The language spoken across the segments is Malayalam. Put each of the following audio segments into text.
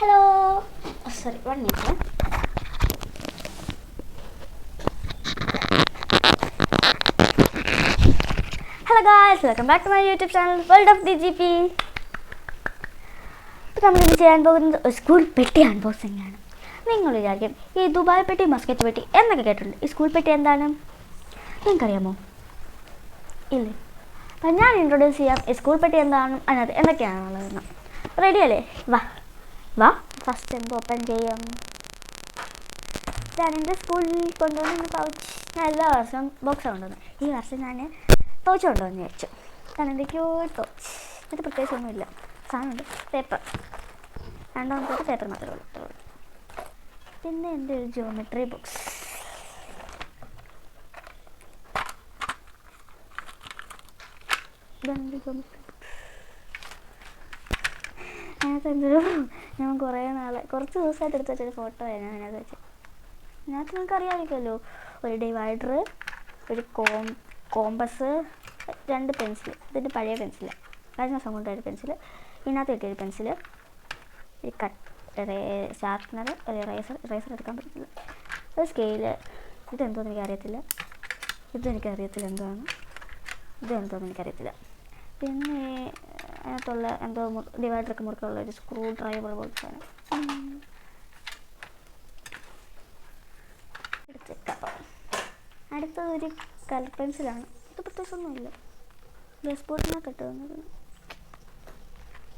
Hello sorry one minute hello guys welcome back to my YouTube channel world of D G P ഇപ്പം നമ്മളിന്ന് ചെയ്യാൻ പോകുന്നത് ഒരു സ്കൂൾ പെട്ടി അൺബോക്സിംഗ് ആണ്. നിങ്ങൾ വിചാരിക്കും ഈ ദുബായ് പെട്ടി മസ്കറ്റ് പെട്ടി എന്നൊക്കെ കേട്ടിട്ടുണ്ട്. ഈ സ്കൂൾ പെട്ടി എന്താണ്? നിങ്ങൾക്കറിയാമോ? ഇല്ലേ. അപ്പം ഞാൻ ഇൻട്രൊഡ്യൂസ് ചെയ്യാം ഈ സ്കൂൾ പെട്ടി എന്താണ് അതിനകത്ത് എന്തൊക്കെയാണുള്ളതെന്ന് റെഡി അല്ലേ? വാ. വാ. ഫസ്റ്റ് എന്ത് ഓപ്പൺ ചെയ്യാം ഞാൻ എന്റെ സ്കൂളിൽ കൊണ്ടുവന്ന പൗച്ച് ഞാൻ എല്ലാ വർഷവും ബോക്സ് കൊണ്ടുവന്നു ഈ വർഷം ഞാൻ പൗച്ച് കൊണ്ടുവന്ന് വിചാരിച്ചു കാരണം എന്റെ ക്യൂട്ട് പൗച്ച് ഇത് പ്രത്യേകിച്ച് ഒന്നുമില്ല സാധനമുണ്ട്. പേപ്പർ രണ്ടാമത്തെ പേപ്പർ മാത്രമേ ഉള്ളൂ. പിന്നെ എന്റെ ഒരു ജോമെട്രി ബുക്സ് ഇതാണ് ജോമെട്രി അതിനകത്ത് ഞാൻ കുറേ നാളെ കുറച്ച് ദിവസമായിട്ട് എടുത്ത് ഫോട്ടോ ആയിരുന്നു അതിനകത്ത് വെച്ച്. അതിനകത്ത് നിങ്ങൾക്ക് അറിയാമായിരിക്കുമല്ലോ ഒരു ഡിവൈഡർ ഒരു കോം കോമ്പസ് രണ്ട് പെൻസിൽ ഇതിന്റെ പഴയ പെൻസിൽ കഴിഞ്ഞ ദിവസം കൊണ്ടൊരു പെൻസിൽ ഇതിനകത്ത് കിട്ടിയൊരു പെൻസിൽ ഒരു കട്ട് ഷാർപ്പ്നർ ഒരു ഇറേസർ ഇറേസർ എടുക്കാൻ പറ്റത്തില്ല. ഒരു സ്കെയിൽ ഇതെന്തോന്ന് എനിക്കറിയത്തില്ല. ഇതെനിക്കറിയത്തില്ല എന്താണ്? ഇതെന്തോന്ന് എനിക്കറിയത്തില്ല. പിന്നെ അതിനകത്തുള്ള എന്തോ ഡിവൈഡറൊക്കെ മുറുക്കുള്ള ഒരു സ്ക്രൂ ഡ്രൈവർ പോലത്തെ സാധനം. എടുത്തേക്കാം. അടുത്തത് ഒരു കളർ പെൻസിലാണ്. ഇത് പ്രത്യേകിച്ചൊന്നുമില്ല. ബസ് ബോട്ടിനൊക്കെ ഇട്ട് തന്നത്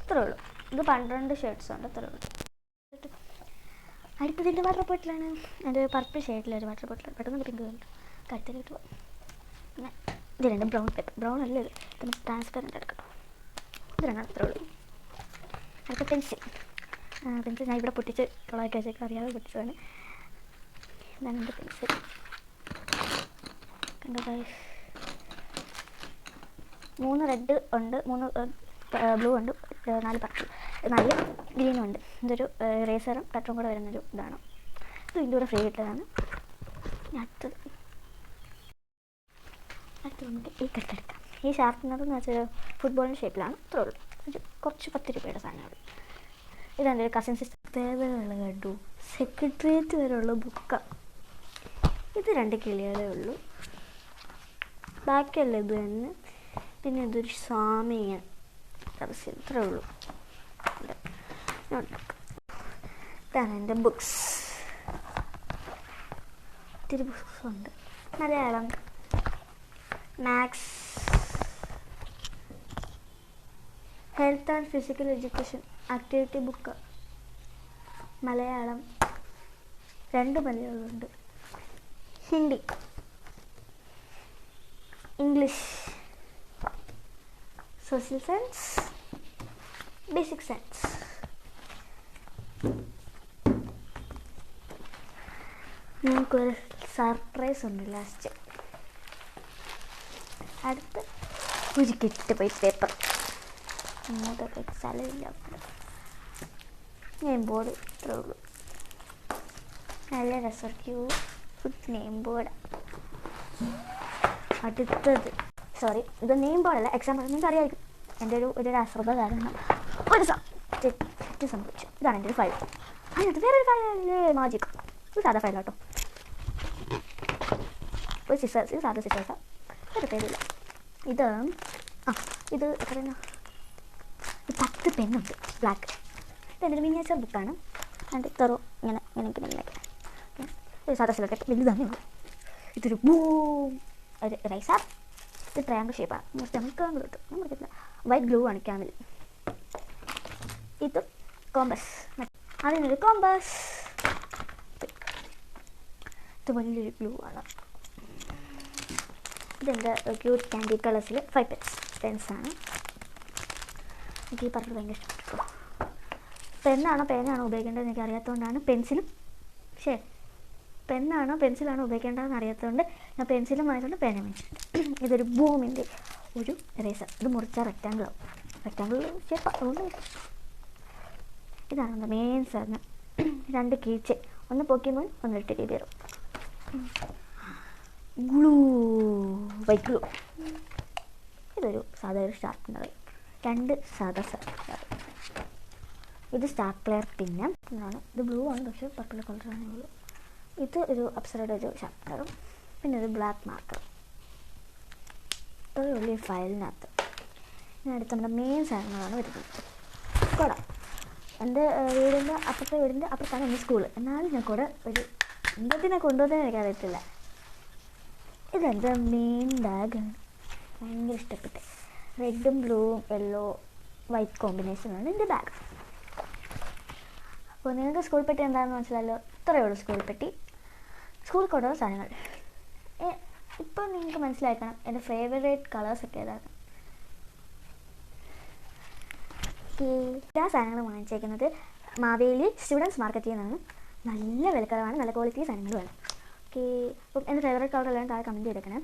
ഇത്രേ ഉള്ളൂ ഇത് പന്ത്രണ്ട് ഷർട്ട്സ് ഉണ്ട്. ഇത്രേ ഉള്ളൂ അടുത്തതിന്റെ വാട്ടർ ബോട്ടിലാണ് എന്റെ പർപ്പിൾ ഷെയ്ഡിലൊരു വാട്ടർ ബോട്ടിൽ പെട്ടെന്ന് പിങ്ക് കണ്ടു. കഴുത്തിലിട്ട് പോകാം ഇത് രണ്ട് ബ്രൗൺ പേപ്പർ ബ്രൗൺ അല്ല ഇത്. ട്രാൻസ്പെറന്റ് എടുക്കണം ഇത് രണ്ടാണ് അത്രേ ഉള്ളൂ. അടുത്ത പെൻസിൽ. പെൻസിൽ ഞാൻ ഇവിടെ പൊട്ടിച്ച് കൊളാക്കി വെച്ചേക്ക് അറിയാതെ പൊട്ടിച്ചതാണ്. ഇതാണ് എന്റെ പെൻസിൽ. കണ്ടോ മൂന്ന് റെഡ് ഉണ്ട് മൂന്ന് ബ്ലൂ ഉണ്ട് നാല് പർപ്പിൾ നാല് ഗ്രീനും ഉണ്ട്. ഇതൊരു റേസറും കട്ടറും കൂടെ വരുന്നൊരു ഇതാണ്. ഇത് ഇതിന്റെ കൂടെ ഫ്രീ കിട്ടതാണ്. അടുത്തത്. അടുത്ത് നമുക്ക് ഈ കട്ടെടുക്കാം. ഈ ഷാർപ്പ്നർ എന്ന് വെച്ചാൽ ഫുട്ബോളിന്റെ ഷേപ്പിലാണ് അത്രേ ഉള്ളൂ. ഒരു കുറച്ച് പത്ത് രൂപയുടെ സാധനമാണ് ഇതെന്റെ ഒരു കസിൻ സിസ്റ്റർ പ്രത്യേകതകൾ കണ്ടു. സെക്രട്ടേറിയറ്റ് വരെയുള്ള ബുക്ക ഇത് രണ്ട് കിളികളേ ഉള്ളൂ. ബാക്കിയല്ല ഇത് തന്നെ. പിന്നെ ഇതൊരു സ്വാമിയൻ തപസ് ഇത്രേ ഉള്ളൂ. ഇതാണ് എന്റെ ബുക്സ് ഒത്തിരി ബുക്സ് ഉണ്ട്. Malayalam. Maths health and physical education activity book Malayalam രണ്ട് മലയാളമുണ്ട് Hindi English social science basic science നമുക്കൊരു സർപ്രൈസ് ഉണ്ട് ലാസ്റ്റ് അടുത്ത് ഒരു കെട്ട് പോയി പേപ്പർ അങ്ങോട്ടൊക്കെ സ്ഥലമില്ല നെയിം ബോർഡ് ഇത്രേ ഉള്ളൂ. നല്ല രസം ഫുഡ് നെയിം ബോർഡ് അടുത്തത്. സോറി ഇത് നെയിം ബോർഡല്ല എക്സാം നിങ്ങൾക്ക് അറിയായിരിക്കും എന്റെ ഒരു ഒരു അശ്രദ്ധ കാരണം ഒരു തെറ്റ് സംഭവിച്ചു. ഇതാണ് എന്റെ ഒരു ഫയൽ അതിനകത്ത് വേറൊരു ഫയൽ മാജിക് ഇത് സാധാ ഫയൽ കേട്ടോ ഒരു സിസ്റ്റേഴ്സ് ഇത് സാധാ സിസ്റ്റേഴ്സാണ് വേറെ പേരില്ല ഇത് ആ ഇത് എത്രയാണ് ഒരു പെണ്ണുണ്ട്. ബ്ലാക്ക് ഇത് എന്റെ ഒരു മിനിയേച്ചർ ബുക്കാണ് അതിന്റെ തെറോ ഇങ്ങനെ ഇങ്ങനെ ഇങ്ങനെ ഇങ്ങനെയൊക്കെ ഒരു സാധാ സിലൊക്കെ വലുതാണ് ഇത്. ഇതൊരു ബൂം ഒരു റൈസർ ഇത് ട്രയാങ്കിൾ ഷേപ്പാണ് മുറിച്ച് നമുക്ക് ട്രയാങ്കിൾ കിട്ടും നമുക്ക് വൈറ്റ് ഗ്ലൂ ആണ് ക്യാമിൽ ഇത് കോമ്പസ് അതിനൊരു കോമ്പസ് ഇത് വലിയൊരു ഗ്ലൂ ആണ്. ഇതെന്റെ ക്യൂട്ട് ക്യാൻഡി കളേഴ്സിൽ ഫൈവ് പെൻസ് പെൻസാണ് എനിക്ക് ഈ പറഞ്ഞത് ഭയങ്കര ഇഷ്ടപ്പെട്ടു പെന്നാണോ പേനാണോ ഉപയോഗിക്കേണ്ടത് എനിക്ക് അറിയാത്തതുകൊണ്ടാണ് പെൻസിലും ശേ പെന്നാണോ പെൻസിലാണോ ഉപയോഗിക്കേണ്ടതെന്ന് അറിയാത്തതുകൊണ്ട് ഞാൻ പെൻസിലും വാങ്ങിച്ചുകൊണ്ട് പേന വാങ്ങിച്ചിട്ടുണ്ട്. ഇതൊരു ബൂമിന്റെ ഒരു റേസർ ഇത് മുറിച്ച റെക്റ്റാങ്കിൾ ആവും. റെക്റ്റാങ്കിൾ ഷേപ്പ് അതുകൊണ്ട് ഇതാണ് മെയിൻ സാധനം. രണ്ട് കീച്ച്. ഒന്ന് പൊക്കിമോൻ ഒന്ന് ഇട്ട് രീതിയറും ഗ്ലൂ വൈറ്റ് ഗ്ലൂ. ഇതൊരു സാധാരണ ഷാർപ്പനർ രണ്ട് സാധാ ഇത് ഇത് സ്റ്റാപ്ലെയർ പിന്നെ ഇതാണ്. ഇത് ബ്ലൂ ആണ്. പക്ഷേ പർപ്പിൾ കളറാണ് ബ്ലൂ ഇത് ഒരു അപ്സറയുടെ ഒരു ഷാപ്റ്ററും പിന്നെ ഒരു ബ്ലാക്ക് മാർക്കർ ഇത്രയേ ഉള്ളൂ ഈ ഫയലിനകത്ത് ഇനി അടുത്ത നമ്മുടെ മെയിൻ സാധനങ്ങളാണ് വരുന്നത്. കുട. എന്റെ വീടിന്റെ അപ്പുറത്തെ വീടിന്റെ അപ്പുറത്താണ് എന്റെ സ്കൂൾ എന്നാലും ഞാൻ കൂടെ ഒരു എന്തിനെ എനിക്ക് എനിക്കറിയത്തില്ല. ഇതെന്റെ മെയിൻ ബാഗാണ് ഭയങ്കര ഇഷ്ടപ്പെട്ടു. റെഡും ബ്ലൂവും യെല്ലോ വൈറ്റ് കോമ്പിനേഷനാണ് എന്റെ ബാഗ് അപ്പോൾ നിങ്ങൾക്ക് സ്കൂൾ പെട്ടി എന്താണെന്ന് മനസ്സിലായല്ലോ ഇത്രയേ ഉള്ളൂ സ്കൂൾ പെട്ടി. സ്കൂൾ കൊണ്ടുള്ള സാധനങ്ങൾ. ഇപ്പോൾ നിങ്ങൾക്ക് മനസ്സിലാക്കണം എന്റെ ഫേവറേറ്റ് കളേഴ്സ് ഒക്കെ ഏതാണ്. എല്ലാ സാധനങ്ങളും വാങ്ങിച്ചേക്കുന്നത് മാവേലി സ്റ്റുഡൻസ് മാർക്കറ്റിൽ നിന്നാണ്. നല്ല വിലക്കുറവാണ് നല്ല ക്വാളിറ്റി സാധനങ്ങൾ വേണം. ഓക്കെ അപ്പം എന്റെ ഫേവറേറ്റ് കളർ എല്ലാം താഴെ കമന്റ് ചെയ്തേക്കണേ.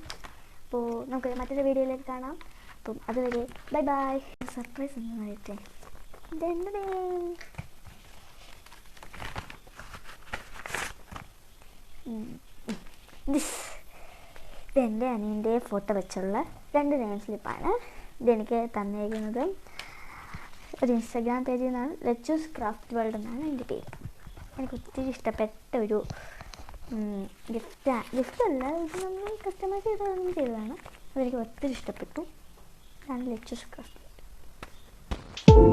അപ്പോൾ നമുക്ക് മറ്റൊരു വീഡിയോയിലേക്ക് കാണാം. അപ്പം അതുവരെ ബൈ ബൈ. സർപ്രൈസ് ഒന്നും ഇതെന്തേ ഇതെന്റെ അനിയന്റെ ഫോട്ടോ വെച്ചുള്ള രണ്ട് നെയിം സ്ലിപ്പാണ് ഇതെനിക്ക് തന്നിരിക്കുന്നത് ഒരു ഇൻസ്റ്റാഗ്രാം പേജിൽ നിന്നാണ്. ലച്ചൂസ് ക്രാഫ്റ്റ് വേൾഡ് എന്നാണ് എന്റെ പേര്. എനിക്ക് ഒത്തിരി ഇഷ്ടപ്പെട്ട ഒരു ഗിഫ്റ്റ് ഗിഫ്റ്റ് അല്ല ഇത് നമ്മൾ കസ്റ്റമൈസ് ചെയ്ത് ചെയ്തതാണ്. അതെനിക്ക് ഒത്തിരി ഇഷ്ടപ്പെട്ടു. ഇതാണ് ലച്ചൂസ് ക്രാഫ്റ്റ് വേൾഡ്